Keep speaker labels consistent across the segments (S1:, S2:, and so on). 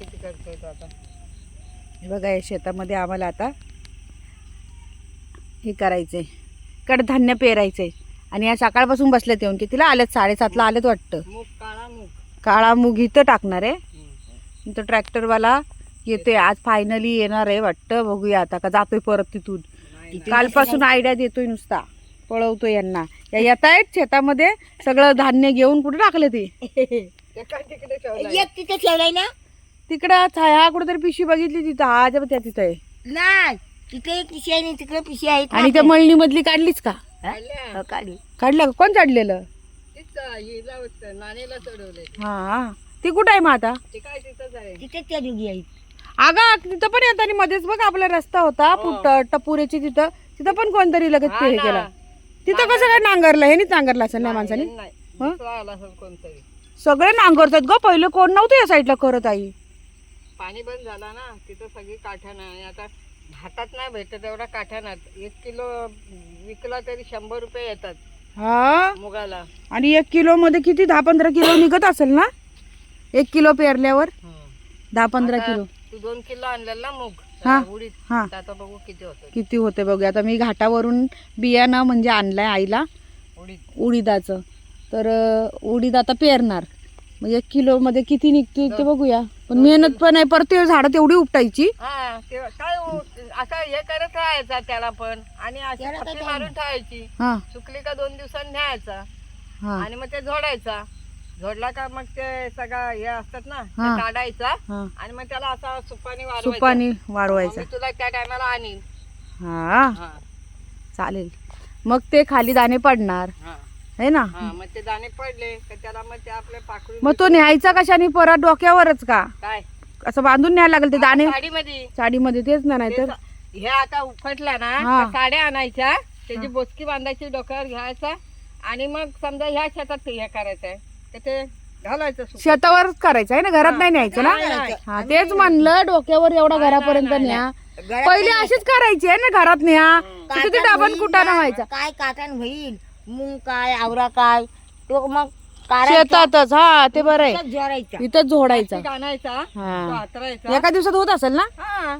S1: किती करतोय तो आता?
S2: हे बघा या शेतामध्ये आम्हाला आता हे करायचंय. कडधान्य पेरायचंय. आणि या सकाळपासून बसलेत येऊन कितीला आलेत? साडेसातला आलेत वाटतं.
S1: मूग काळा मूग.
S2: काळा मूग इथं टाकणार आहे. तो ट्रॅक्टरवाला येतोय. आज फायनली येणार आहे वाटतं. बघूया आता का जातोय परत तिथून. कालपासून आयडिया देतोय नुसता. पळवतोय यांना. या येत आहेत शेतामध्ये. सगळं धान्य घेऊन कुठे टाकलं ते?
S3: तिथे ठेवलाय ना?
S2: तिकडं ह्या कुठेतरी पिशवी बघितली तिथं. हा ज्या त्या तिथं आहे.
S3: नाही तिथे एक पिशी आहे आणि तिकडे पिशी आहे.
S2: आणि त्या मळणी मधली काढलीच का.
S3: हो, काढली.
S2: काढलं का? कोण काढलेलं
S1: नाणीला
S2: हा. ती कुठं आहे मग आता?
S1: ते काय तिथंच आहे.
S3: तिथेच त्या दोघी आहेत.
S2: अगं तिथं पण येत आणि मध्येच बघ आपला रस्ता होता
S1: हो.
S2: पुट- टपुरेची तिथं. तिथं पण कोणतरी लगेच
S1: हा
S2: ते हे. केलं. तिथं कसं काय नांगरलं? हे नांगरलं असेल ना
S1: नाही,
S2: माणसाने?
S1: नाही.
S2: हं?
S1: दुसरा आला असेल कोणतरी.
S2: सगळे नांगरतात ग. पहिलं कोण नव्हतं या साईडला करत आई.
S1: पाणी बंद झाला ना तिथं सगळी काठ्यानं आणि आता हातात नाही भेटत एवढा काठ्यानात एक किलो विकला तरी शंभर रुपये येतात
S2: हा?
S1: मुगाला.
S2: आणि एक किलो मध्ये किती? दहा पंधरा किलो निघत असेल ना? एक किलो पेरल्यावर? दहा पंधरा
S1: आता
S2: किलो.
S1: तू दोन किलो आणलेला ना मूग.
S2: हा.
S1: उडीद.
S2: हा.
S1: तर आता बघू किती होतं.
S2: किती होते बघूया. आता मी घाटावरून बियाणं म्हणजे आणलंय आईला.
S1: उडीद.
S2: उडीदाचं. तर अं, उडीद आता पेरणार. म्हणजे एक किलो मध्ये किती निघतील ते बघूया. पण मेहनत पण आहे. परत ते झाडं तेवढी उपटायची.
S1: हा ते काय उ- असं हे करत राहायचा त्याला पण. आणि अशी
S3: त्याला काय
S1: फटकी मारून ठेवायची.
S2: हा.
S1: सुकली का दोन दिवसांनी न्यायचा.
S2: हा.
S1: आणि मग ते झोडायचा. झोडला का मग ते सगळं हे असतात ना ते
S2: हा.
S1: काढायचा.
S2: हा.
S1: आणि मग त्याला असा सुपानी वाढवायचा.
S2: सुपानी वाढवायचा
S1: मी तुला त्या टायमाला आणीन.
S2: हा.
S1: हा.
S2: चालेल. मग ते खाली दाणे पडणार.
S1: हा.
S2: है ना?
S1: हा मग ते दाणे पडले का त्याला मग ते
S2: मग तो न्यायचा कशाने? परत डोक्यावरच का?
S1: काय?
S2: असं बांधून न्यायला लागेल ते दाणे?
S1: साडीमध्ये.
S2: साडीमध्ये तेच ना
S1: ते
S2: नाहीतर
S1: सा- हे आता उफटला ना
S2: हा.
S1: तर साड्या आणायच्या त्याची बोचकी बांधायची डोक्यावर घ्यायचा आणि मग समजा ह्या शेतात हे करायचं आहे तर ते घालायचं सुकं.
S2: शेतावरच करायचं आहे ना? घरात नाही न्यायचं ना?
S1: नाही, नाही.
S2: हा तेच म्हणलं डोक्यावर एवढा घरापर्यंत न्या. पहिले अशीच करायची आहे ना घरात न्या. तर किती डाबन कुटाणा व्हायचा.
S3: काय काटण होईल? मूग काय आवरा काय तो मग काढायचा,
S2: शेतातच हा ते बरं आहे.
S3: जोरायचा
S2: इथंच झोडायचा.
S1: पीठ आणायचा तो
S2: हा.
S1: हातरायचा
S2: एका दिवसात होत असेल ना?
S1: हा.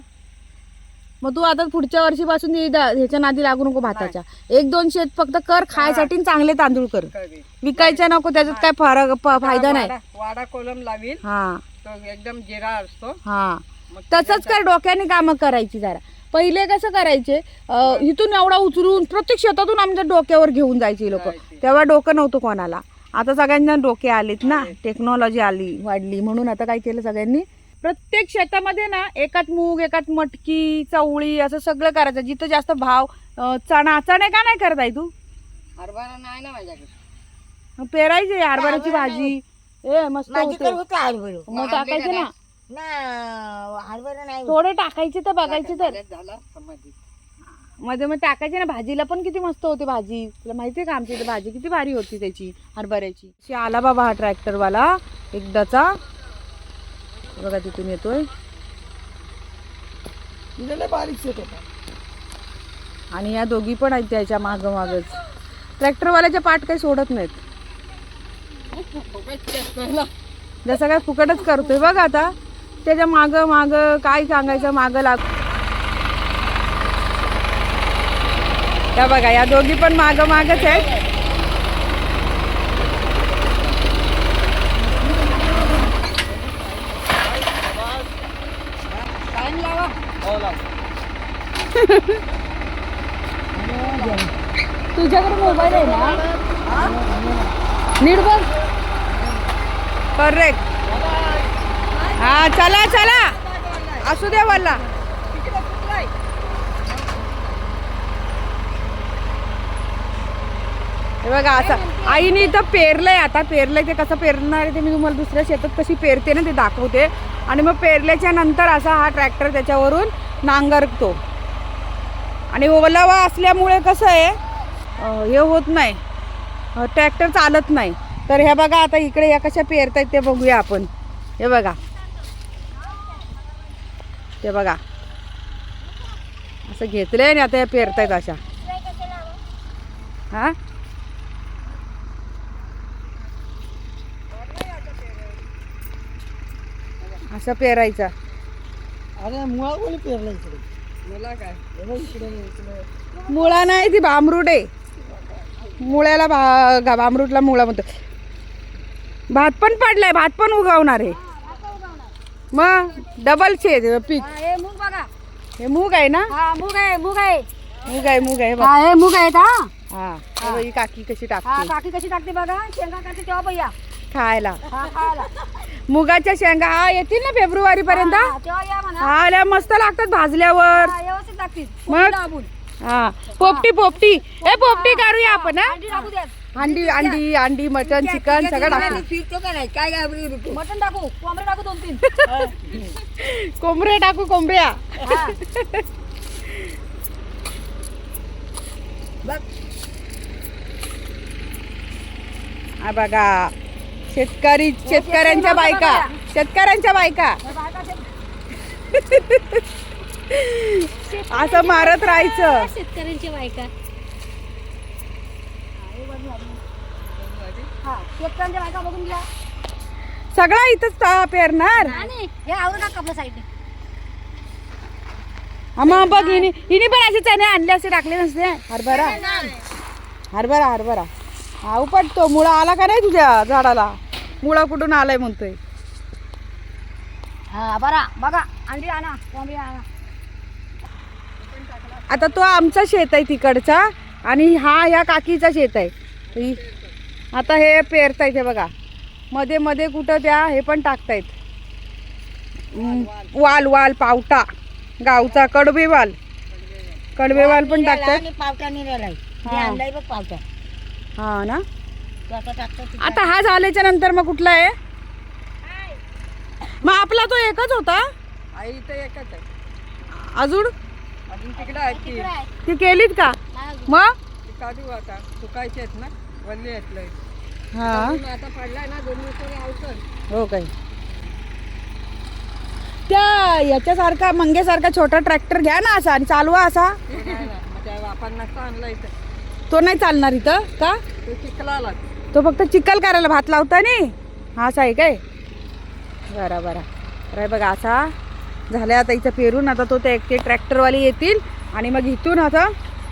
S2: मग तू आता पुढच्या वर्षीपासून ही दा- ह्याच्या नादी लागू नको भाताच्या. एक दोन शेत फक्त कर खायसाठी आणि चांगले तांदूळ कर.
S1: कधी.
S2: विकायच्या नको त्याच्यात काय फरक फायदा नाही.
S1: वाडा- वाडा कोलम लावील
S2: हा.
S1: तो एकदम जिरा असतो.
S2: हा.
S1: मग
S2: तसंच कर डोक्याने कामं करायची जरा. पहिले कसं करायचे अं, इथून एवढा उचलून प्रत्येक शेतातून आमच्या डोक्यावर घेऊन जायचे लोक. तेव्हा डोकं नव्हतं कोणाला. आता सगळ्यांना डोके आलेत ना टेक्नॉलॉजी आली वाढली. म्हणून आता काय केलं सगळ्यांनी? प्रत्येक शेतामध्ये ना एकात मूग एकात मटकी चवळी असं सगळं करायचं. जिथं जास्त भाव अं, चणा चणे का नाही करत आहे तू?
S1: हरभरा नाही ना माझ्याकडे.
S2: पेरायचे हरभऱ्याची भाजी. ए मस्त होते.
S3: होतं हरभर.
S2: मग टाकायचे ना.
S3: ना हरभर नाही.
S2: थोडे टाकायचे तर बघायचे तर.
S1: बऱ्याच झाला समाधी
S2: मध्ये मग टाकायचे ना भाजीला पण किती मस्त होती भाजी. तुला माहितीये का आमच्या इथे भाजी किती भारी होती त्याची हरभऱ्याची. अशी आला बाबा हा ट्रॅक्टरवाला एकदाचा. बघा तिथून येतोय. आणि या दोघी पण आहेत त्याच्या माग मागच ट्रॅक्टरवाल्याच्या पाठ काही सोडत नाहीत. जसं काय फुकटच करतोय बघ आता. त्याच्या माग माग काय सांगायचं? माग लाग त्या बघा या दोघी पण माग मागच आहेत. तुझ्याकडे मोबाईल आहे ना? नीट बघ. करेक्ट हा चला चला. असू द्या मला हे बघा असं आईने इथं पेरलंय आता पेरलंय ते कसं पेरणार आहे ते मी तुम्हाला दुसऱ्या शेतात कशी पेरते ना ते दाखवते. आणि मग पेरल्याच्या नंतर असा हा ट्रॅक्टर त्याच्यावरून नांगरतो. आणि ओलावा असल्यामुळे कसं आहे हे होत नाही. ट्रॅक्टर चालत नाही. तर हे बघा आता इकडे या कशा पेरतायत ते बघूया आपण. हे बघा. ते बघा. असं घेतलंय आणि आता हे पेरतायत अशा. हा? असं पेरायचा.
S3: अरे मुळा कोणी पेरला इकडे?
S1: मला काय?
S2: मुळा नाही ती भामरूड आहे. मुळ्याला भा गा- भामरूडला मुळा म्हणतो. भात पण पडलाय भात पण उगवणार आहे. मग डबल छेद पीक
S3: हे मूग बघा.
S2: हे मूग आहे ना?
S3: हा मूग आहे मूग आहे.
S2: मूग आहे मूग आहे बघ.
S3: हा हे मूग आहेत हा.
S2: हा हे बघ, ही काकी कशी
S3: हा
S2: टाकते.
S3: काकी कशी टाकते बघा. शेंगा टाकते तेव्हा भैया
S2: खायला.
S3: हा खायला.
S2: मुगाच्या शेंगा हा येतील ना फेब्रुवारी पर्यंत
S3: हा, तेव्हा या म्हणा.
S2: हा आल्या मस्त लागतात भाजल्यावर.
S3: हा, व्यवस्थित
S2: मग? हा पोपटी पोपटी. हे पोपटी करूया आपण हा?
S3: अंडी टाकू द्या
S2: अंडी अंडी अंडी मटन चिकन सगळं टाकू.
S1: काय
S3: मटण टाकू कोंबडे टाकू दोन तीन.
S2: कोंबड्या टाकू कोंबड्या.
S3: हा.
S2: हा बघा. शेतकरी शेतकऱ्यांच्या बायका. शेतकऱ्यांच्या बायका.
S3: हे
S2: असं मारत राहायचं.
S3: हा शेतकऱ्यांच्या बायका. बघून घ्या.
S2: सगळा इथंच ता- पेरणार?
S3: हे आपल्या
S2: मग बघ हिने हिने पण असे चणे आणले असे टाकले नसते. हरभरा. हरभरा हरभरा. हा उपटतो मुळा आला का नाही तुझ्या झाडाला? मुळा कुठून आलाय म्हणतोय?
S3: हा बरा बघा अंडी आणा कोंबडी आणा.
S2: आता तो आमचा शेत आहे तिकडचा. आणि हा ह्या काकीचा शेत आहे. आता हे पेरतायत हे बघा. मध्ये मध्ये कुठं त्या हे पण टाकतायत. वाल वाल पावटा गावचा कडबे वाल कडबे वाल पण टाकतात
S3: पावटा निघालाय
S2: हा.
S3: आणलाय बघ पावटा.
S2: हा ना?
S3: आता
S2: हा झाल्याच्यानंतर मग कुठला आहे? मग आपला तो एकच होता?
S1: आई तर एकच आहे.
S2: अजून?
S1: अजून तिकडे ती
S2: केलीत का. मग?
S1: काढू आता. सुकायचे आहेत ना? वल्ले आहेत लय.
S2: हा.
S1: अजून आता पडलाय ना दोन औषध
S2: हो काय त्या याच्यासारखा मंगेसारखा छोटा ट्रॅक्टर घ्या ना असा आणि चालवा असा.
S1: नाही बापांना आणला इथं.
S2: तो नाही चालणार इथं का?
S1: तो
S2: फक्त चिखल करायला भात लावता नी हा असा आहे काय? बरा बरा. बरं बघा असा. झालं आता इथं पेरून. आता तो ते ते ट्रॅक्टरवाले येतील आणि मग इथून आता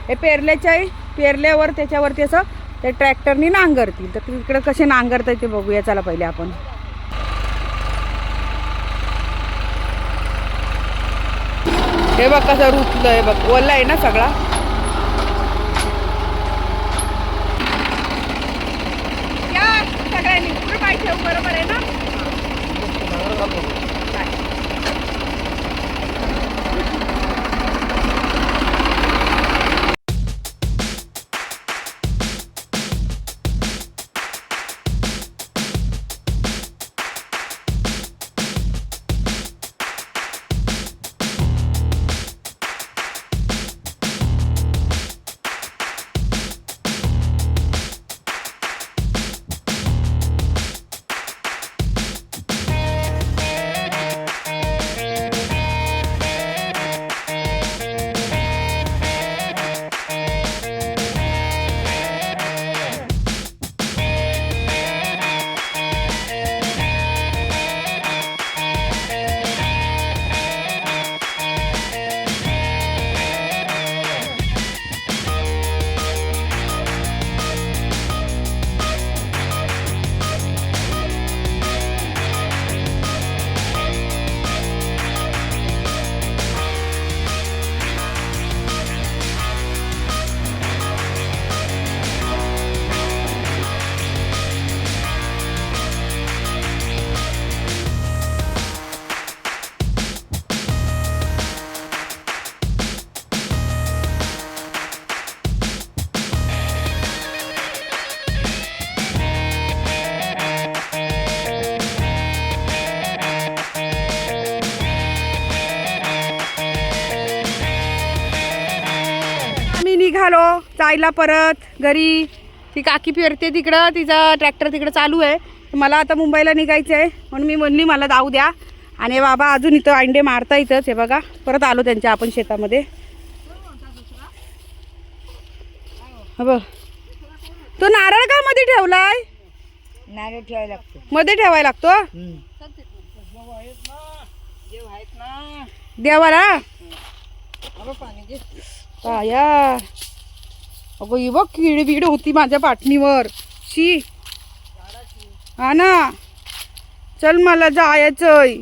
S2: हे पेरल्याच्या पेरल्यावर त्याच्यावरती असं ते ट्रॅक्टरनी नांगरतील तर तिकडं कसे नांगरता ते बघूया चला पहिले आपण. हे बघ कसं रुतलं आहे बघ. ओला आहे ना सगळा? सगळ्यांनी. बरोबर आहे ना? निघालो जायला परत घरी. ती काकी फिरते तिकडं तिचा ट्रॅक्टर तिकडं चालू आहे. मला आता मुंबईला निघायचं आहे म्हणून मी म्हणली मला जाऊ द्या. आणि बाबा अजून इथं अंडे मारता इथंच हे बघा. परत आलो त्यांच्या आपण शेतामध्ये. हा बघ. तो नारळ का मध्ये ठेवलाय?
S3: नारळ ठेवायला लागतो.
S2: मध्ये ठेवायला लागतो? देवाला?
S1: अगं
S2: ही बघ होती माझ्या पाटणीवर शी. हा ना. चल मला जायचंय.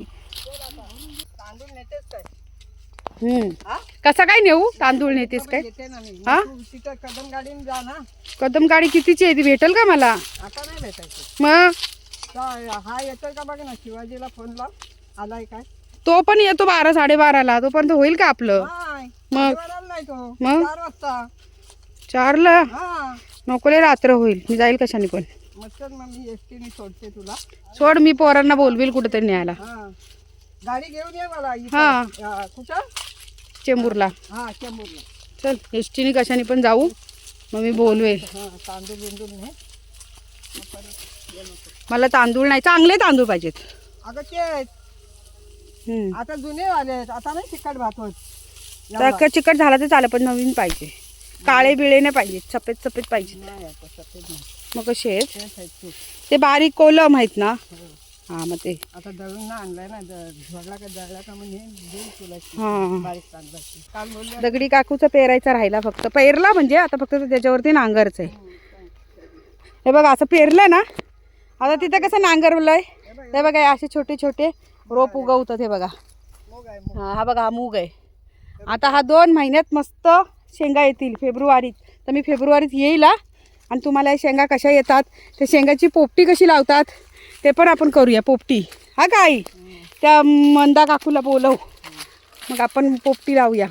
S2: हम्म.
S1: हा
S2: कसा काय नेऊ? तांदूळ नेतेस काय?
S1: येते ना मी
S2: हा?
S1: तू तिथं कदम गाडीने जा ना
S2: कदम गाडी कितीची आहे? ती भेटेल का मला?
S1: आता नाही भेटायचं.
S2: मग?
S1: हा येतोय का बघ ना? शिवाजीला फोन लाव. आलाय काय?
S2: तो पण येतो बारा साडेबाराला. तो पण होईल का आपलं?
S1: नाही.
S2: मग?
S1: नाही तो.
S2: मग?
S1: चार वाजता.
S2: चारला?
S1: हा.
S2: नकोले रात्र होईल. मी जाईल कशाने पण.
S1: चल मी एस टीने सोडते तुला.
S2: सोड मी पोरांना बोलवील कुठेतरी न्यायला.
S1: हा. गाडी घेऊन ये मला.
S2: हा.
S1: कुठं?
S2: चेंबूरला.
S1: हा चेंबूरला.
S2: चल एस टीने कशाने पण जाऊ. मग मी बोलवेल.
S1: हा तांदूळ बिंदूळ नको.
S2: मला तांदूळ नाही चांगले तांदूळ पाहिजेत.
S1: अगं
S2: हम्म.
S1: आता जुने आले आहेत. आता नाही तिखट भात होत.
S2: चिकट झाला तर चालेल पण नवीन पाहिजे. काळे बिळे नाही पाहिजे सफेद सफेद पाहिजे मग कसे आहेत?
S1: ते.
S2: ते बारीक कोलम आहेत ना?
S1: हो.
S2: मग ते.
S1: आता दळून ना आणलाय ना झोडला का दळला का म्हणजे ती काल
S2: दगडी काकूचा पेरायचा राहिला फक्त. पेरला म्हणजे आता फक्त त्याच्यावरती नांगरच आहे. हे बघा असं पेरलं ना आता तिथं कसं नांगरलंय? हे बघा असे छोटे छोटे रोप उगवतात हे बघा. हा हा बघा हा मूग आहे. आता हा दोन महिन्यात मस्त शेंगा येतील फेब्रुवारीत. तर मी फेब्रुवारीत येईल हा. आणि तुम्हाला या शेंगा कशा येतात? त्या शेंगाची पोपटी कशी लावतात? ते पण आपण करूया पोपटी. हा का आई? त्या मंदा काकूला बोलव. मग आपण पोपटी लावूया.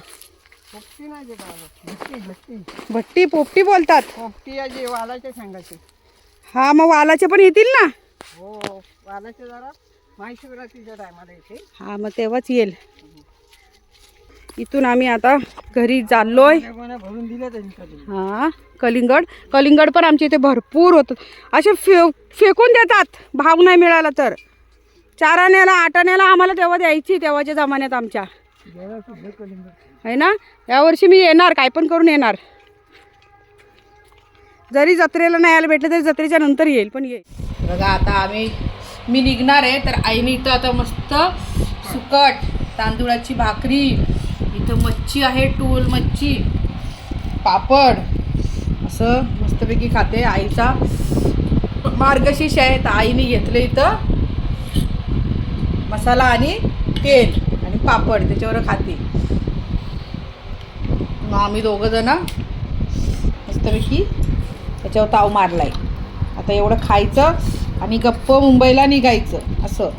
S1: भट्टी
S2: पोपटी बोलतात?
S1: पोपटी
S2: हा मग वालाचे पण येतील ना?
S1: हो वालाचे जरा महाशिवरात्रीच्या टायमाला येते
S2: हा मग तेव्हाच येईल. इथून आम्ही आता घरी चाललोय.
S1: कोण्या
S2: हा कलिंगड. कलिंगड पण आमच्या इथे भरपूर होतं. असे फे फेकून देतात. भाव नाही मिळाला तर. चार आण्याला आठ आण्याला आम्हाला तेव्हा द्यायची तेव्हाच्या जमान्यात आमच्या. आहे ना? यावर्षी मी येणार काय पण करून येणार. जरी जत्रेला नाही यायला भेटलं तरी जत्रेच्या नंतर येईल पण येईल बघा आता आम्ही मी निघणार आहे तर आईने इथं आता मस्त सुकट तांदूळाची भाकरी इथं मच्छी आहे टूल मच्छी. पापड. असं मस्तपैकी खाते आईचा. मार्गशीर्ष आहे तर आईने घेतलं इथं. मसाला आणि तेल आणि पापड त्याच्यावर खाते. मग आम्ही दोघं जण मस्तपैकी त्याच्यावर ताव मारलाय. आता एवढं खायचं आणि गप्प मुंबईला निघायचं असं.